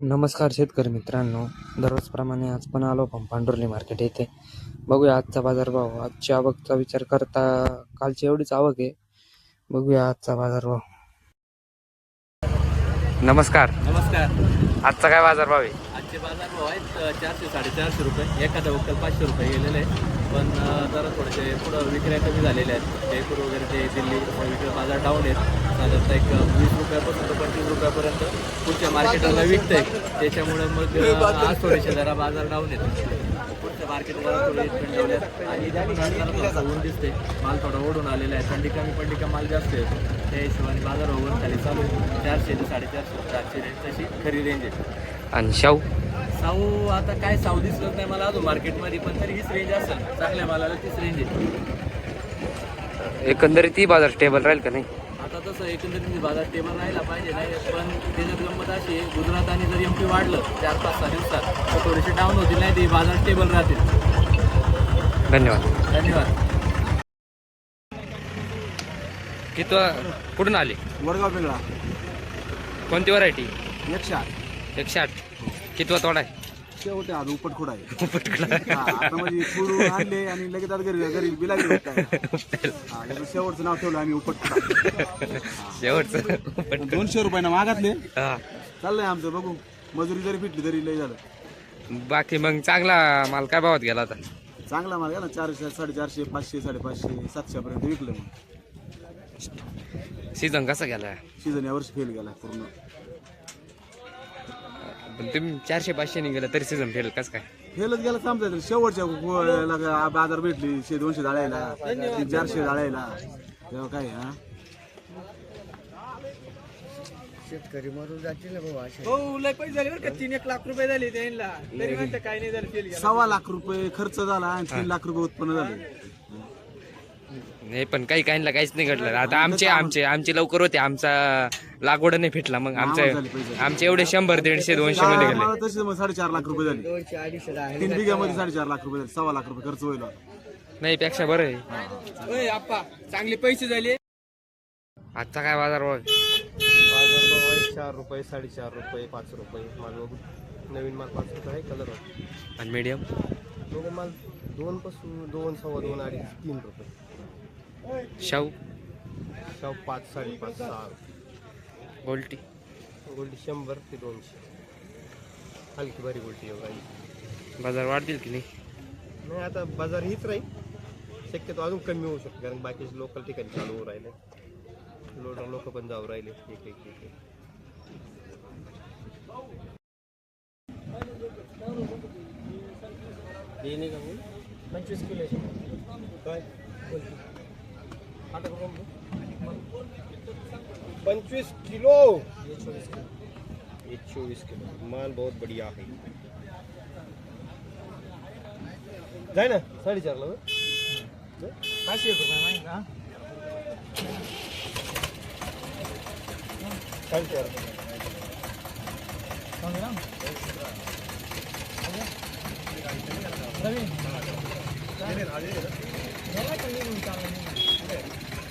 नमस्कार शेतकरी मित्रांनो. दररोजप्रमाणे आज पण आलो आपण पांडुर्ली मार्केट येथे. बघूया आजचा बाजारभाव. आजची आवकचा विचार करता कालची एवढीच आवक आहे. बघूया आजचा बाजारभाव. नमस्कार. नमस्कार. आजचा काय बाजारभाव आहे? आजचे बाजार भाव आहेत चारशे साडेचारशे रुपये. एखादा वक्कल पाचशे रुपये गेलेले आहे. पण जरा थोडेसे पुढं विक्र्या कमी झालेल्या आहेत. जयपूर वगैरे ते दिल्ली विक्री बाजार डाऊन आहेत. साधारणतः एक वीस रुपयापासून तर पंचवीस रुपयापर्यंत पुढच्या मार्केटला आहे त्याच्यामुळे मग आज थोडेसे जरा बाजार डाऊन आहेत. पुढच्या मार्केट थोडे थंडवल्यात आणि ऊन दिसते माल थोडा ओढून आलेला आहे. थंडी कमी पडली का माल जास्त येतो त्या हिशोबाने बाजार वर खाली चालू आहे. चारशे ते साडेचारशे चारशे रेंज तशी खरी रेंज आहे. आणि शाहू? साऊ आता काय साऊ दिसत नाही मला अजून मार्केटमध्ये पण तरी हीच रेंज असेल. चांगल्या मालाला तीच रेंज आहे. एकंदरीत ती बाजार स्टेबल राहील का नाही? आता तसं एकंदरीत बाजार टेबल राहिला पाहिजे नाही पण त्याच्यात गंमत अशी आहे, गुजरात आणि जर एम पी वाढलं चार पाच सहा दिवसात तर थोडेसे डाऊन होतील नाही ते बाजार स्टेबल राहतील. धन्यवाद. धन्यवाद. किती कुठून आले? वडगाव वेगळा कोणती व्हरायटी एकशे आठ. एकशे आठ. कितवा तोडा आहे? शेवटे आज उपटखोड आहे हा, आता म्हणजे आणले आणि लगेच आता घरी घरी बिला गेलो शेवटचं नाव ठेवलं आम्ही उपटखोड शेवटचं दोनशे रुपयानं मागातले? हा. चाललंय आमचं बघू. मजुरी जरी फिटली तरी लय झालं. बाकी मग चांगला माल काय भावात गेला आता? चांगला माल ना चारशे साडेचारशे पाचशे साडेपाचशे सातशेपर्यंत विकलं मग. सीझन कसा गेला सीझन यावर्षी फेल गेला पूर्ण. पण तुम्ही चारशे पाचशे गेला तरी सीझन फेल कसं काय? फेलच गेला समजायचं शेवटच्या बाजार भेटली शे दोनशे जाळायला तीन चारशे जाळायला. तेव्हा काय हा? हो लय पैसे झाले बरं का. तीन एक लाख रुपये झाले त्यांना. तरी म्हणतं काय नाही झालं फेल सव्वा लाख रुपये खर्च झाला आणि तीन लाख रुपये उत्पन्न झाले. नाही पण काही काहींना काहीच नाही घडलं. आता आमचे आमचे आमचे लवकर होते. आमचा लागवड नाही भेटला. मग आमचे झाले पैसे. आमचे एवढे शंभर दीडशे दोनशे मध्ये गेले. तसे मग साडेचार लाख रुपये झाले. तीन बिघ्यामध्ये साडेचार लाख रुपये झाले. सव्वा लाख रुपये खर्च होईल नाही पेक्षा बरं आहे. आप्पा चांगले पैसे झाले. आजचा काय बाजार भाव आहे चार रुपये साडेचार रुपये पाच रुपये. माल बघू. नवीन माल पाच रुपये आहे कलर आणि मीडियम दोन माल दोन पासून दोन सव्वा दोन अडीच तीन रुपये. शाहू? शाव पाच साडेपाच सहा गोल्टी. गोल्डी शंभर ते दोनशे. हलकी भारी गोल्टी आहे. बाजार वाढतील की नाही? नाही आता बाजार हीच राहील. शक्यतो अजून कमी होऊ शकतो कारण बाकीचे लोकल ठिकाणी चालू होऊ राहिले. लोडर लोक पण जाऊ राहिले. एक एक एक हे? पंचवीस किलो काय. पंचवीस किलो। ये चौबीस किलो। माल बहुत बढ़िया है। जाए ना साडेचारला ना? पाचशे एक रुपये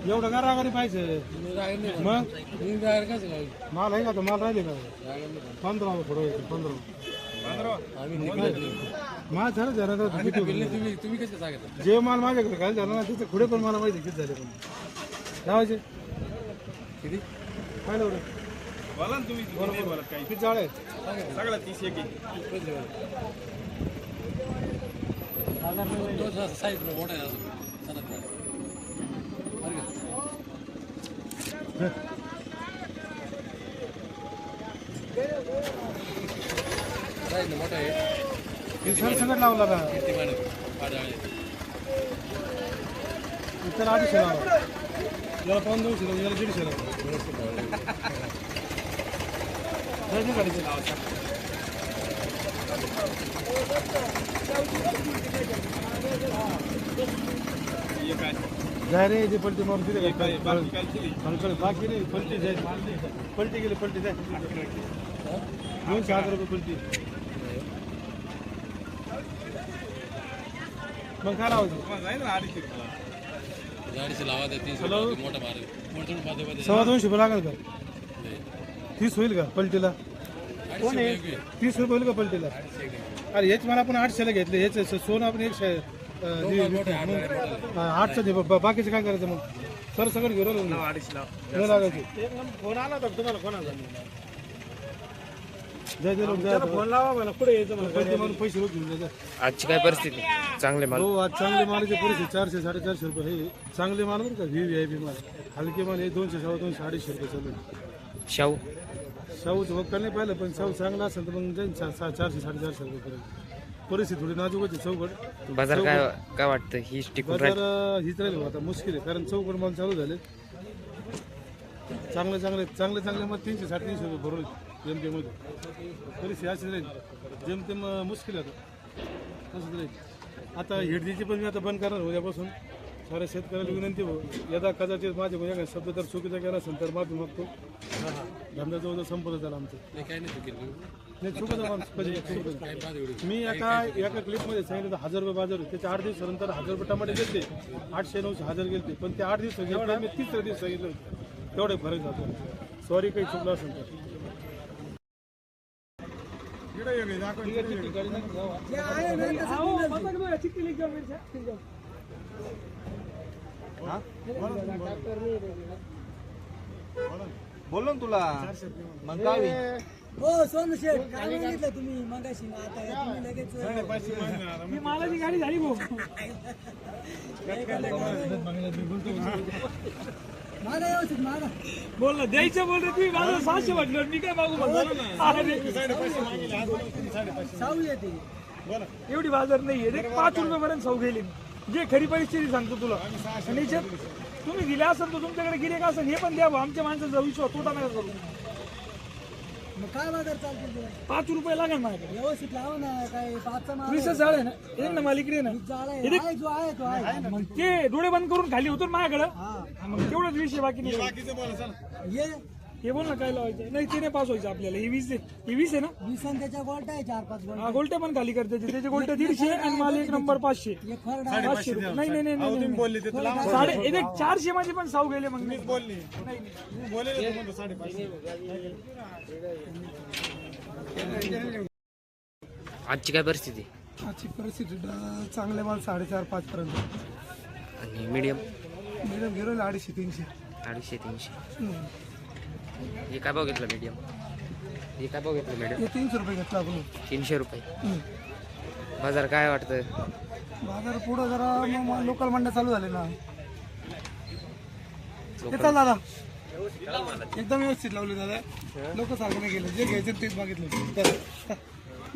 एवढं का रागाने पाहिजे मग? माल आहे का तो? माल राहिले का? पंधरा थोडं येतं, पंधरा माल झालं तुम्ही तुम्ही जे माल माझ्याकडे काय झालं ना त्याचे पुढे पण मला माहिती किती झाले पण. लावायचे. किती? काय एवढं बोला ना तुम्ही किती जाळ? सगळं तीस एक संकट लावला का? इतर अडीचशे लावा. याला पाऊन दोनशे लावा याला दीडशे लावा. जायचं लावा जाय रे ते पलटी मारून दिले का? अंकल बाकी नाही पलटी जाय पलटी गेली पलटी जाय दोनशे हजार रुपये पलटी. मग काय लावायचं? सव्वा दोनशे रुपये लागेल का? तीस होईल का पलटीला? कोण आहे? तीस रुपये होईल का पलटीला? अरे हेच मला आपण आठशेला घेतले हेच सोनं आपण एकशे दे- हा, आठशे दे ब- बाकीचं काय करायचं मग? सर सगळं घेऊन. नाही लागायचे फोन आला होता तुम्हाला? कोणाचा? जय जय लोक जय फोन लावा मला कुठे यायचं मला पैसे रोख घेऊन जायचं आजची काय परिस्थिती? चांगले माल. हो आज चांगले मालाचे पैसे चारशे साडेचारशे रुपये. हे चांगले माल बरं का? व्ही व्ही आय पी माल. हलके माल हे दोनशे सव्वा दोनशे अडीचशे रुपये चालू आहे. शाहू? शाहूचं वक्कल नाही पाहिलं पण शाहू चांगला असेल तर मग जाईन चा- चा- चारशे साडेचारशे रुपये पर्यंत. परिस्थिती थोडी नाजूक होती चौकट. बाजार काय काय वाटतं ही टिकून बाजार राहील. अं, हीच राहील आता मुश्किल आहे. कारण चौकट माल चालू झाले. चांगले चांगले चांगले चांगले मग तीनशे साडेतीनशे रुपये भरून जेमतेमध्ये परिस्थिती अशीच राहील. जेमतेम अं, मुश्किल आहे आता. तसंच राहील. आता हेडजीची पण मी आता बंद करणार उद्यापासून. साऱ्या शेतकऱ्याला विनंती हो यदा कदाचित माझे एखादा शब्द तर चुकीचा केला असेल तर माफी मागतो. धंदा जवळ संपत झाला आमचं. नाही कधी. मी एका एका क्लिपमध्ये सांगितलं तर हजार रुपये बाजार होते. त्याच्या आठ दिवसानंतर हजार रुपये टमाटे गेलते आठशे नऊशे हजार गेलते पण ते आठ दिवस घेतले मी तिसऱ्या दिवस सांगितलं होतं. तेवढे फरक जातो. सॉरी काही चुकलं असेल तर. बोललो ना तुला. मग काय? हो सोनू शेठ काय सांगितलं तुम्ही? मगाशी आता तुम्ही लगेच मी मालाची गाडी झाली भाऊ. मागा व्यवस्थित मागा. बोल ना द्यायचं बोल रे तुम्ही माझं सहाशे म्हटलं मी काय मागू सावली येते एवढी बाजार नाहीये रे. पाच रुपयापर्यंत सौ गेली. जे खरी परिस्थिती सांगतो तुला. आणि तुम्ही दिले असेल तर तुमच्याकडे गिरेक असेल हे पण द्या. आमच्या माणसाचा विश्वास तोटा नका करू. मग काय बाजार चालते तुला? पाच रुपये लागेल माझ्याकडे. व्यवस्थित लावा ना काय पाचचा माल वीस झाड आहे ना? एक ना मालिकडे ना. झाला आहे. आहे जो आहे तो आहे. मग ते डोळे बंद करून खाली होतो ना माझ्याकडं. हा. मग तेवढंच विषय बाकी नाही. ये. हे बोल ना काय लावायचं? नाही ते नाही पास व्हायचं आपल्याला. हे वीस आहे. हे वीस आहे ना? वीस आणि त्याच्या गोल्ट आहे चार पाच गोल्ट हा गोल्टे पण खाली करते. त्याचे गोल्टे दीडशे आणि माल एक नंबर पाचशे. एक खरडा आहे. पाचशे रुपये. नाही नाही नाही नाही नाही. साडे एक एक चारशे मध्ये पण साऊ गेले मग बोलली. आजची काय परिस्थिती? आजची परिस्थिती चांगले माल साडेचार पाच पर्यंत. आणि मीडियम मिळून गेलो अडीचशे तीनशे. अडीचशे तीनशे. हे काय भाव घेतलं मीडियम हे काय भाव घेतलं मीडियम हे तीनशे रुपये घेतला आपण. तीनशे रुपये. बाजार काय वाटतं बाजार पुढं जरा लोकल मंड्या चालू झाले ना. चाल दादा. एकदम व्यवस्थित लावले दादा. लोक सारखं नाही गेले. जे घ्यायचे तेच मागितलं.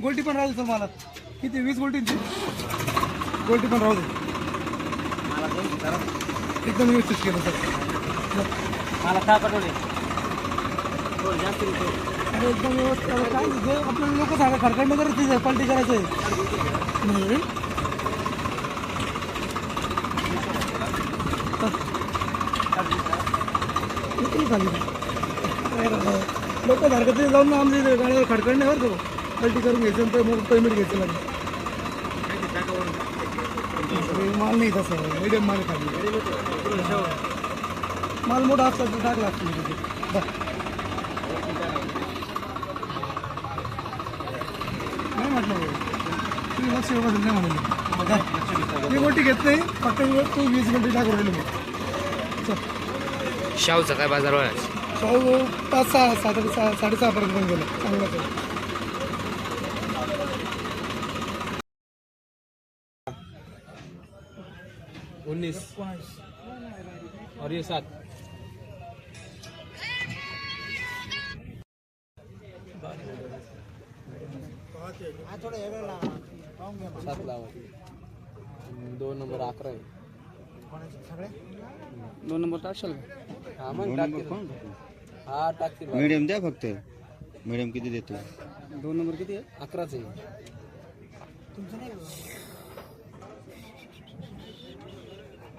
गोल्टी पण राहू सर मला. किती? वीस गोल्टींची गोल्टी पण राहू दे. एकदम व्यवस्थित केलं सर अरे एकदम व्यवस्थित काय जे आपल्याला लोक सांगा खरखंड करायचं आहे पलटी करायचं आहे किती खाली लोक सारखं ते जाऊन आमच्या इथे गाड्यावर खडखडण्यावर तो पलटी करून घ्यायचं तर मग पेमेंट घ्यायचं लागेल माल नाही तसं मिडियम माल खाली माल मोठा असला तर टाकला असतो मी तिथे. बस. नाही म्हटलं भाऊ. लक्ष व्यवस्थित नाही म्हणून. ती गोटी घेत नाही फक्त तू वीस मिनिटं टाकून राहिली शाहूचा काय बाजार भाऊ पाच सहा साडे सहा साडेसहापर्यंत पण गेलं. चांगलं उन्नीस. और ये सात. सात लावा दोन नंबर अकरा आहे दोन नंबर टाकशाल हा। मग टाकतील हा टाकतील मीडियम द्या फक्त। मीडियम किती देतो दोन नंबर किती आहे अकराच आहे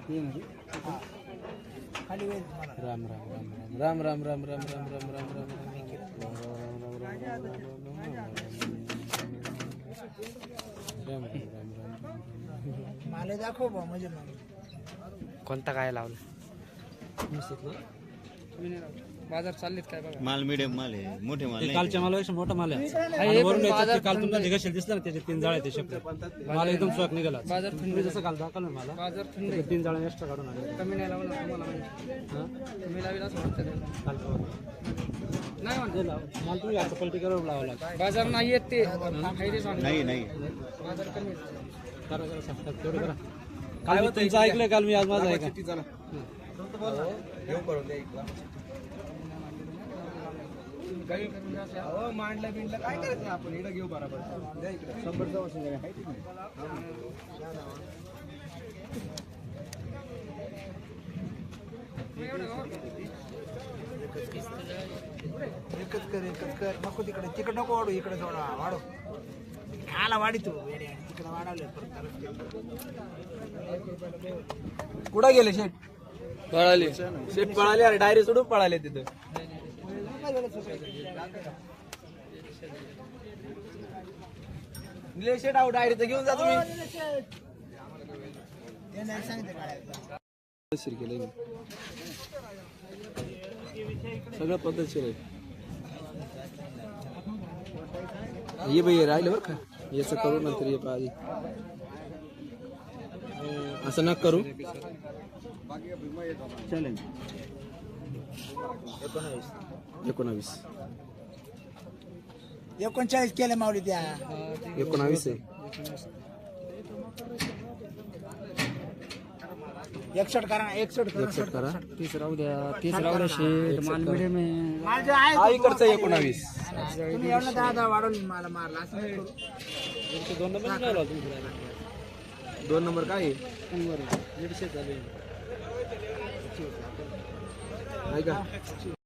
हे? ना रे? खाली वेळ तुम्हाला राम राम राम राम राम राम राम राम राम राम राम राम मला दाखव बा म्हणजे कोणता काय लावलं? बाजार चाललेत काय बघा. माल मिडियम माल आहे. मोठे माल नाही. कालच्या मालापेक्षा मोठा माल आहे. आहे, आणि वरून याच्यात बाजार ते काल तुमच्या घशाला दिसलं ना त्याचे तीन जाळे ते शेपटे माल एकदम स्वॅक निघाला. बाजार जसं काल दाखवलं ना मला बाजार थंड तीन जाळे एक्स्ट्रा काढून आले कमी नाही लावला तुम्हाला हा? कमी लावेल असं वाटतं त्याला. कालच्या मालाला. नाही म्हणते ते लाव. माल तुम्ही आता पलटीकडे लावा लागला. बाजार नाही येत ते. काही ते सांगतो. नाही नाही. बाजार कमी आहेत. करा करा सांगतात तेवढं करा. काल मी तुमचं ऐकलंय काल मी आज माझं ऐका मांडला बिंडला काय करायचं आपण? इकडे घेऊ बरोबर. शंभरचा वर्ष एकच कर एकच कर. नको तिकडे. तिकडे नको वाढू इकडे थोडा. वाढव. खायला तू. तिकडे वाढवलं कुठं गेले शेट पळाले. शेट पळाले अरे डायरी सोडून पळाले तिथं. निलेश शेट आहो डायरी तर घेऊन जा तुम्ही. ते नाही सांगते काढायला. सगळं पद्धतशीर आहे. ये बाई राहिलं बरं का. याचं करू नंतर ये आधी. असं नका करू. एकोणावीस. एकोणचाळीस केले माऊली त्या. एकोणावीस आहे. एकसठ करा एकसठ करा. करा. तीस राहू द्या. तीस राहू द्या शेट माल मिडियम आहे. माल जे आहे हा इकडचं एकोणावीस. तुम्ही एवढं दहा दहा वाढवली मला मारला असं दोन नंबर नाही लावला तुम्ही दोन नंबर काय आहे? दीडशे चालू आहे ऐका